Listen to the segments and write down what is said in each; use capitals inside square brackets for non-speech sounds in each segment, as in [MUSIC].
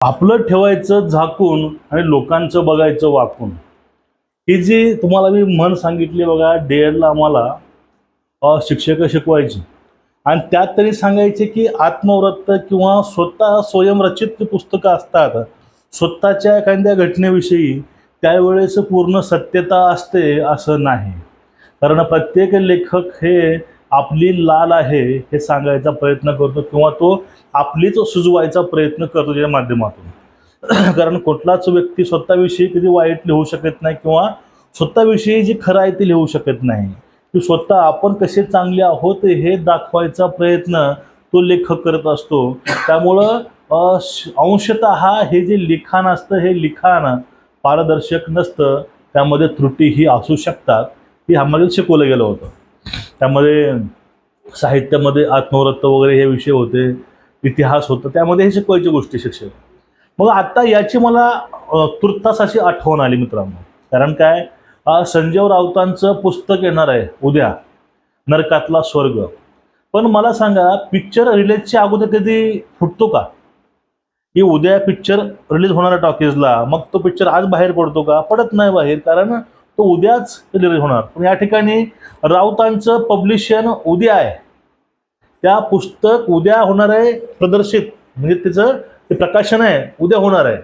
आपलं ठेवायचं झाकून आणि लोकांचं बघायचं वाकून. ही जी तुम्हाला मी म्हण सांगितली बघा डेअरला आम्हाला शिक्षक शिकवायची. आणि त्यात तरी सांगायचे की आत्मवृत्त किंवा स्वतः स्वयंरचित पुस्तकं असतात स्वतःच्या एखाद्या घटनेविषयी त्यावेळेस पूर्ण सत्यता असते असं नाही. कारण प्रत्येक लेखक हे आपली लाल आहे हे सांगायचा प्रयत्न करतो किंवा तो आपलीच सुजवायचा प्रयत्न करतो त्याच्या माध्यमातून. [CLEARS THROAT] कारण कुठलाच व्यक्ती स्वतःविषयी कधी वाईट लिहू शकत नाही किंवा स्वतःविषयी जी खरं आहे ते लिहू शकत नाही. की स्वतः आपण कसे चांगले आहोत हे दाखवायचा प्रयत्न तो लेखक करत असतो. त्यामुळं अंशत हे जे लिखाण असतं हे लिखाण पारदर्शक नसतं. त्यामध्ये त्रुटीही असू शकतात. हे आम्हाला शिकवलं गेलं होतं. त्यामध्ये साहित्यामध्ये आत्मवृत्त वगैरे हे विषय होते इतिहास होतं त्यामध्ये हे शिकवायची गोष्टी शिक्षक मग आता याची मला तुर्तास अशी आठवण आली मित्रांनो. कारण काय? संजय राऊतांचं पुस्तक येणार आहे उद्या. नरकातला स्वर्ग. पण मला सांगा पिक्चर रिलीजच्या अगोदर कधी फुटतो का? की उद्या पिक्चर रिलीज होणार टॉकीजला मग तो पिक्चर आज बाहेर पडतो का? पडत नाही बाहेर कारण तो उद्याच रिलीज होणार. पण या ठिकाणी राऊतांचं पब्लिशन उद्या आहे. त्या पुस्तक उद्या होणार आहे प्रदर्शित. म्हणजे त्याचं ते प्रकाशन आहे उद्या होणार आहे.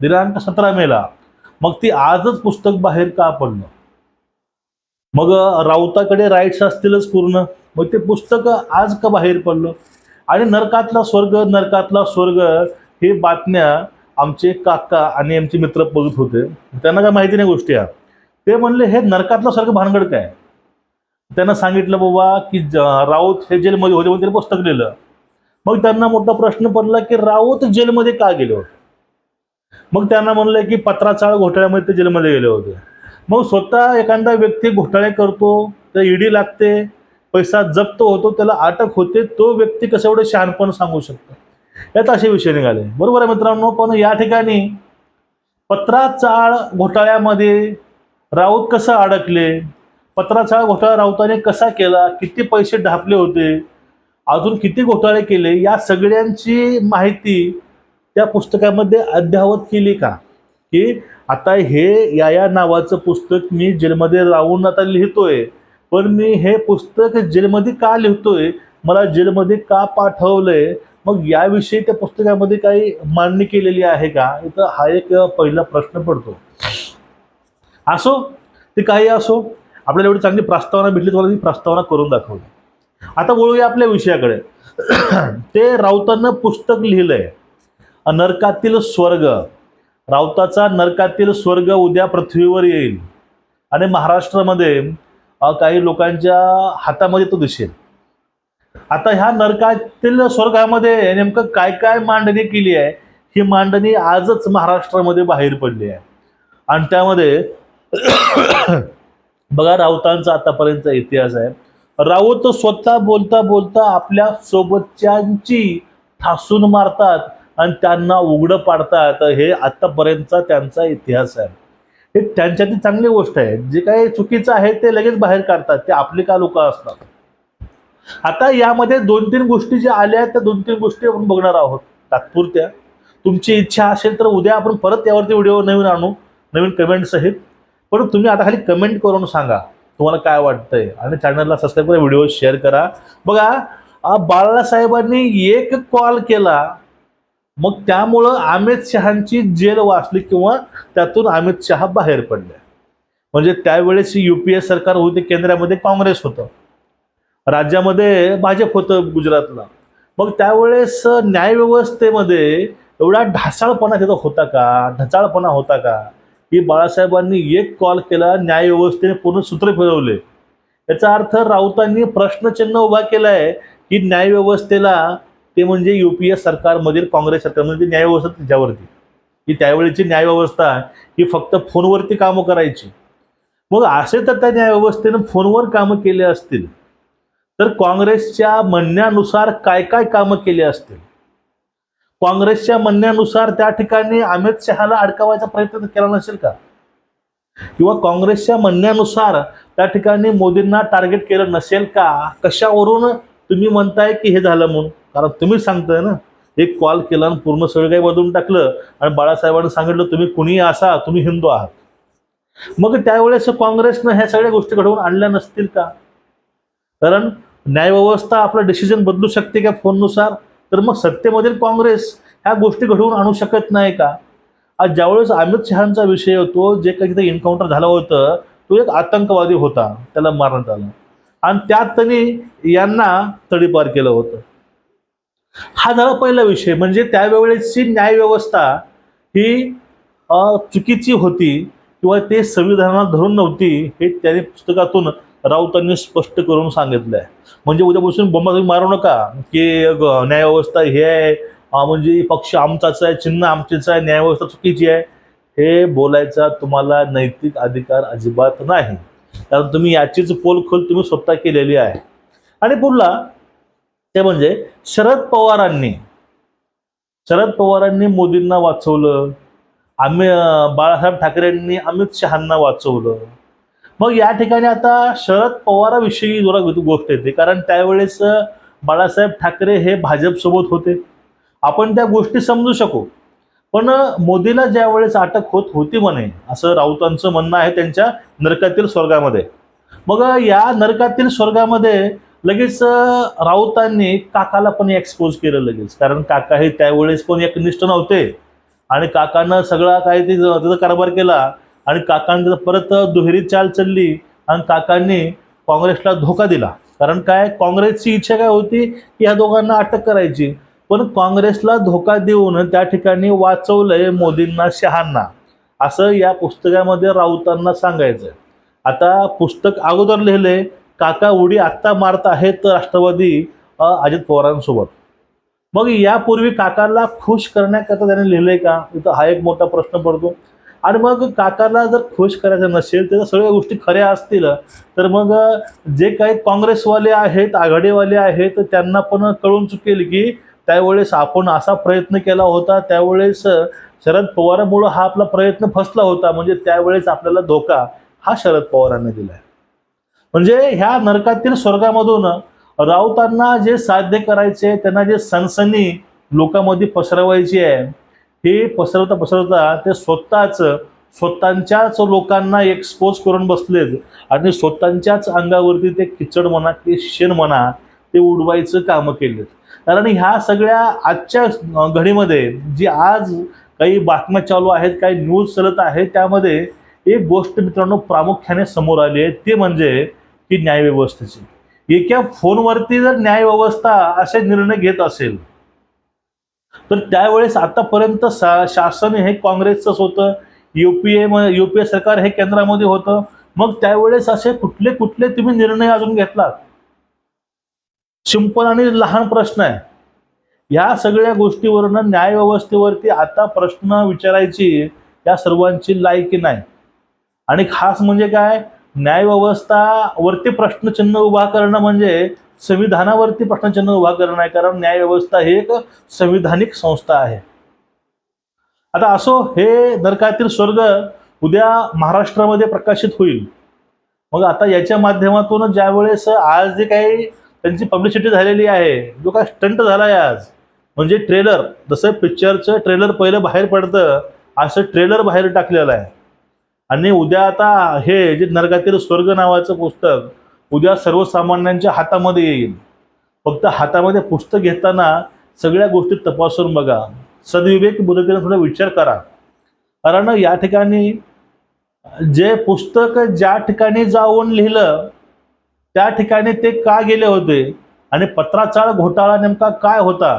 दिनांक सतरा मेला मग ती आजच पुस्तक बाहेर का पडलं? मग राऊताकडे राईट्स असतीलच पूर्ण. मग ते पुस्तक आज का बाहेर पडलं? आणि नरकातला स्वर्ग नरकातला स्वर्ग हे बातम्या आमचे काका आणि आमचे मित्र बघत होते. त्यांना काय माहिती नाही गोष्टी या ते म्हणले हे नरकातलं सारखं भानगड काय? त्यांना सांगितलं बाबा की ज- राऊत हे जेलमध्ये होते म्हणून त्यांनी पुस्तक लिहिलं. मग त्यांना मोठा प्रश्न पडला की राऊत जेलमध्ये का गेले होते? मग त्यांना म्हणलं की पत्राचाळ घोटाळ्यामध्ये ते जेलमध्ये गेले होते. मग स्वतः एखादा व्यक्ती घोटाळे करतो तर ईडी लागते पैसा जप्त होतो त्याला अटक होते तो व्यक्ती कसं एवढं शहाणपण सांगू शकतो? यात असे विषय निघाले. बरोबर आहे मित्रांनो पण या ठिकाणी पत्राचाळ घोटाळ्यामध्ये राऊत कसं अडकले? पत्राचा घोटाळा राऊताने कसा केला? किती पैसे ढापले होते? अजून किती घोटाळे केले? या सगळ्यांची माहिती त्या पुस्तकामध्ये अद्यावत केली का? की आता हे या या नावाचं पुस्तक मी जेलमध्ये राहून आता लिहितोय. पण मी हे पुस्तक जेलमध्ये का लिहितोय? मला जेलमध्ये का पाठवलंय? मग याविषयी त्या पुस्तकामध्ये काही मांडणी केलेली आहे का? इथं हा एक पहिला प्रश्न पडतो. असो ते काही असो आपल्याला एवढी चांगली प्रस्तावना भेटली तुम्हाला ती प्रस्तावना करून दाखवली आता वळूया आपल्या विषयाकडे. [CLEARS THROAT] ते राऊतांना पुस्तक लिहिलंय नरकातील स्वर्ग. राऊताचा नरकातील स्वर्ग उद्या पृथ्वीवर येईल. आणि महाराष्ट्रामध्ये काही लोकांच्या हातामध्ये तो दिसेल. आता ह्या नरकातील स्वर्गामध्ये नेमकं काय काय मांडणी केली आहे? ही मांडणी आजच महाराष्ट्रामध्ये बाहेर पडली आहे. आणि त्यामध्ये बघा राऊतांचा आतापर्यंतचा इतिहास आहे. राऊत स्वतः बोलता बोलता आपल्या सोबतच्यांची ठासून मारतात आणि त्यांना उघडं पाडतात. हे आतापर्यंतचा त्यांचा इतिहास आहे. हे त्यांच्यातली चांगली गोष्ट आहे. जे काही चुकीचं आहे ते लगेच बाहेर काढतात. ते आपले का लोक असतात? आता यामध्ये दोन तीन गोष्टी ज्या आल्या आहेत त्या दोन तीन गोष्टी आपण बघणार आहोत. तात्पुरत्या. तुमची इच्छा असेल तर उद्या आपण परत यावरती व्हिडिओ नवीन आणू नवीन कमेंट सहित. पण तुम्ही आता खाली कमेंट करून सांगा. तुम्हाला काय वाटतंय? आणि चॅनलला सबस्क्राईब करा व्हिडिओ शेअर करा. बघा बाळासाहेबांनी एक कॉल केला. मग त्यामुळं अमित शहाची जेल वाचली किंवा त्यातून अमित शहा बाहेर पडले. म्हणजे त्यावेळेस युपीए सरकार होते केंद्रामध्ये काँग्रेस होतं. राज्यामध्ये भाजप होतं गुजरातला. मग त्यावेळेस न्यायव्यवस्थेमध्ये एवढा ढासाळपणा तिथं होता का? ढचाळपणा होता का? की बाळासाहेबांनी एक कॉल केला न्यायव्यवस्थेने पूर्ण सूत्र फिरवले. याचा अर्थ राऊतांनी प्रश्नचिन्ह उभा केलाय की न्यायव्यवस्थेला ते म्हणजे युपीए सरकारमधील काँग्रेस सरकारमध्ये न्यायव्यवस्था त्याच्यावरती की त्यावेळेची न्यायव्यवस्था ही फक्त फोनवरती कामं करायची. मग असे तर त्या न्यायव्यवस्थेनं फोनवर कामं केले असतील तर काँग्रेसच्या म्हणण्यानुसार काय काय कामं केली असतील? काँग्रेसच्या म्हणण्यानुसार त्या ठिकाणी अमित शहाला अडकवायचा प्रयत्न केला नसेल का? किंवा काँग्रेसच्या म्हणण्यानुसार त्या ठिकाणी मोदींना टार्गेट केलं नसेल का? कशावरून तुम्ही म्हणताय की हे झालं म्हणून? कारण तुम्ही सांगताय ना एक कॉल केला आणि पूर्ण सगळं काही बदलून टाकलं आणि बाळासाहेबांनी सांगितलं तुम्ही कुणीही असा तुम्ही हिंदू आहात. मग त्यावेळेस काँग्रेसनं ह्या सगळ्या गोष्टी घडवून आणल्या नसतील का? कारण न्यायव्यवस्था आपलं डिसिजन बदलू शकते का फोननुसार? तर मग सत्तेमधील काँग्रेस ह्या गोष्टी घडवून आणू शकत नाही का? आज ज्यावेळेस अमित शहाचा विषय होतो जे काही तिथे एन्काउंटर झालं होतं तो एक आतंकवादी होता त्याला मारण्यात आलं. आणि त्यात त्यांनी यांना तडीपार केलं होतं. हा झाला पहिला विषय. म्हणजे त्यावेळेसची न्यायव्यवस्था ही चुकीची होती किंवा ते संविधानात धरून नव्हती हे त्याने पुस्तकातून राऊतांनी स्पष्ट करून सांगितलं आहे म्हणजे उद्यापासून बोंबा तुम्ही मारू नका. की न्यायव्यवस्था हे आहे. म्हणजे पक्ष आमचाच आहे चिन्ह आमचेच आहे न्यायव्यवस्था चुकीची आहे. हे बोलायचा तुम्हाला नैतिक अधिकार अजिबात नाही. कारण तुम्ही याचीच पोलखोल तुम्ही स्वतः केलेली आहे. आणि पुढला ते म्हणजे शरद पवारांनी शरद पवारांनी मोदींना वाचवलं. आम्ही बाळासाहेब ठाकरेंनी अमित शहांना वाचवलं. मग या ठिकाणी आता शरद पवाराविषयी जरा गोष्ट येते. कारण त्यावेळेस बाळासाहेब ठाकरे हे भाजपसोबत होते. आपण त्या गोष्टी समजू शकू. पण मोदीला ज्या वेळेस अटक होत होती म्हणे असं राऊतांचं म्हणणं आहे त्यांच्या नरकातील स्वर्गामध्ये. मग या नरकातील स्वर्गामध्ये लगेच राऊतांनी काकाला पण एक्सपोज केलं लगेच. कारण काका हे त्यावेळेस पण एकनिष्ठ नव्हते. आणि काकानं सगळा काही ते त्याचा कारभार केला. आणि काकांनी परत दुहेरी चाल चालली आणि काकांनी काँग्रेसला धोका दिला. कारण काय? काँग्रेसची इच्छा काय होती? की ह्या दोघांना अटक करायची. पण काँग्रेसला धोका देऊन त्या ठिकाणी वाचवलंय मोदींना शहांना. असं या पुस्तकामध्ये राऊतांना सांगायचं आता पुस्तक अगोदर लिहिलंय काका उडी आत्ता मारत आहेत राष्ट्रवादी अजित पवारांसोबत. मग यापूर्वी काकाला खुश करण्याकरता त्याने लिहिलंय का? इथं हा एक मोठा प्रश्न पडतो. आणि मग काकाला जर खुश करायचं नसेल तर सगळ्या गोष्टी खऱ्या असतील तर मग जे काही काँग्रेसवाले आहेत आघाडीवाले आहेत त्यांना पण कळून चुकेल की त्यावेळेस आपण असा प्रयत्न केला होता. त्यावेळेस शरद पवारामुळं हा आपला प्रयत्न फसला होता. म्हणजे त्यावेळेस आपल्याला धोका हा शरद पवारांनी दिलाय. म्हणजे ह्या नरकातील स्वर्गामधून राऊतांना जे साध्य करायचे त्यांना जे सनसनी लोकांमध्ये पसरवायची आहे हे पसरवता पसरवता ते स्वतःच स्वतःच्याच लोकांना एक्सपोज करून बसलेत. आणि स्वतःच्याच अंगावरती ते किचड म्हणा ते शेण म्हणा ते उडवायचं कामं केलेत. कारण ह्या सगळ्या आजच्या घडीमध्ये जी आज काही बातम्या चालू आहेत काही न्यूज चालत आहेत त्यामध्ये एक गोष्ट मित्रांनो प्रामुख्याने समोर आली आहे. ते म्हणजे की न्यायव्यवस्थेची. एका फोनवरती जर न्यायव्यवस्था असे निर्णय घेत असेल तर त्यावेळेस आतापर्यंत सा शासन हे काँग्रेसचंच होतं. युपीए युपीए सरकार हे केंद्रामध्ये होतं. मग त्यावेळेस असे कुठले कुठले तुम्ही निर्णय अजून घेतलात? सिंपल आणि लहान प्रश्न आहे. या सगळ्या गोष्टीवरनं न्यायव्यवस्थेवरती आता प्रश्न विचारायची या सर्वांची लायकी नाही. आणि खास म्हणजे काय? न्यायव्यवस्थावरती प्रश्नचिन्ह उभा करणं म्हणजे संविधानावरती प्रश्नचिन्ह उभा करणं आहे कारण न्यायव्यवस्था ही एक संविधानिक संस्था आहे. आता असो हे नरकातील स्वर्ग उद्या महाराष्ट्रामध्ये प्रकाशित होईल. मग आता याच्या माध्यमातून ज्या वेळेस आज जे काही त्यांची पब्लिसिटी झालेली आहे जो काय स्टंट झाला आहे आज म्हणजे ट्रेलर जसं पिक्चरचं ट्रेलर पहिलं बाहेर पडतं असं ट्रेलर बाहेर टाकलेलं आहे. आणि उद्या आता हे जे नरकातील स्वर्ग नावाचं पुस्तक उद्या सर्वसामान्यांच्या हातामध्ये येईल. फक्त हातामध्ये पुस्तक घेताना सगळ्या गोष्टी तपासून बघा. सदविवेक बुद्धीने थोडा विचार करा. कारण या ठिकाणी जे पुस्तक ज्या ठिकाणी जाऊन लिहिलं त्या ठिकाणी ते का गेले होते? आणि पत्राचाळ घोटाळा नेमका काय होता?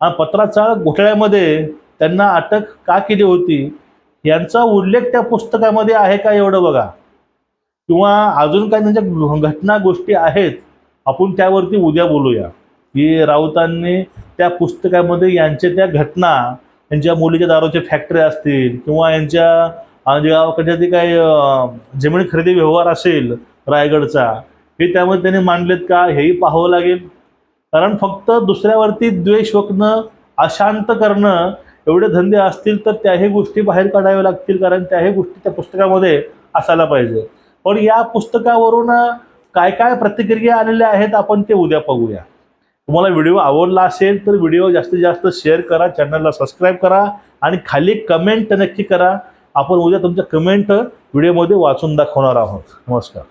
आणि पत्राचाळ घोटाळ्यामध्ये त्यांना अटक का केली होती? यांचा उल्लेख त्या पुस्तकामध्ये आहे का एवढं बघा. किंवा अजून काही त्यांच्या घटना गोष्टी आहेत आपण त्यावरती उद्या बोलूया. की राऊतांनी त्या पुस्तकामध्ये यांच्या त्या घटना यांच्या मुलीच्या दारूच्या फॅक्टरी असतील किंवा यांच्या गावाकडच्या ते काही जमीन खरेदी व्यवहार असेल रायगडचा हे त्यामध्ये त्यांनी मांडलेत का? हेही पाहावं लागेल. कारण फक्त दुसऱ्यावरती द्वेष वकणं अशांत करणं एवढे धंदे असतील तर त्याही गोष्टी बाहेर काढाव्या लागतील कारण त्याही गोष्टी त्या पुस्तकामध्ये असायला पाहिजे. पण या पुस्तकावरून काय काय प्रतिक्रिया आलेल्या आहेत आपण ते उद्या बघूया तुम्हाला व्हिडिओ आवडला असेल तर व्हिडिओ जास्तीत जास्त शेअर करा चॅनलला सबस्क्राईब करा आणि खाली कमेंट नक्की करा. आपण उद्या तुमच्या कमेंट व्हिडिओमध्ये वाचून दाखवणार आहोत. नमस्कार.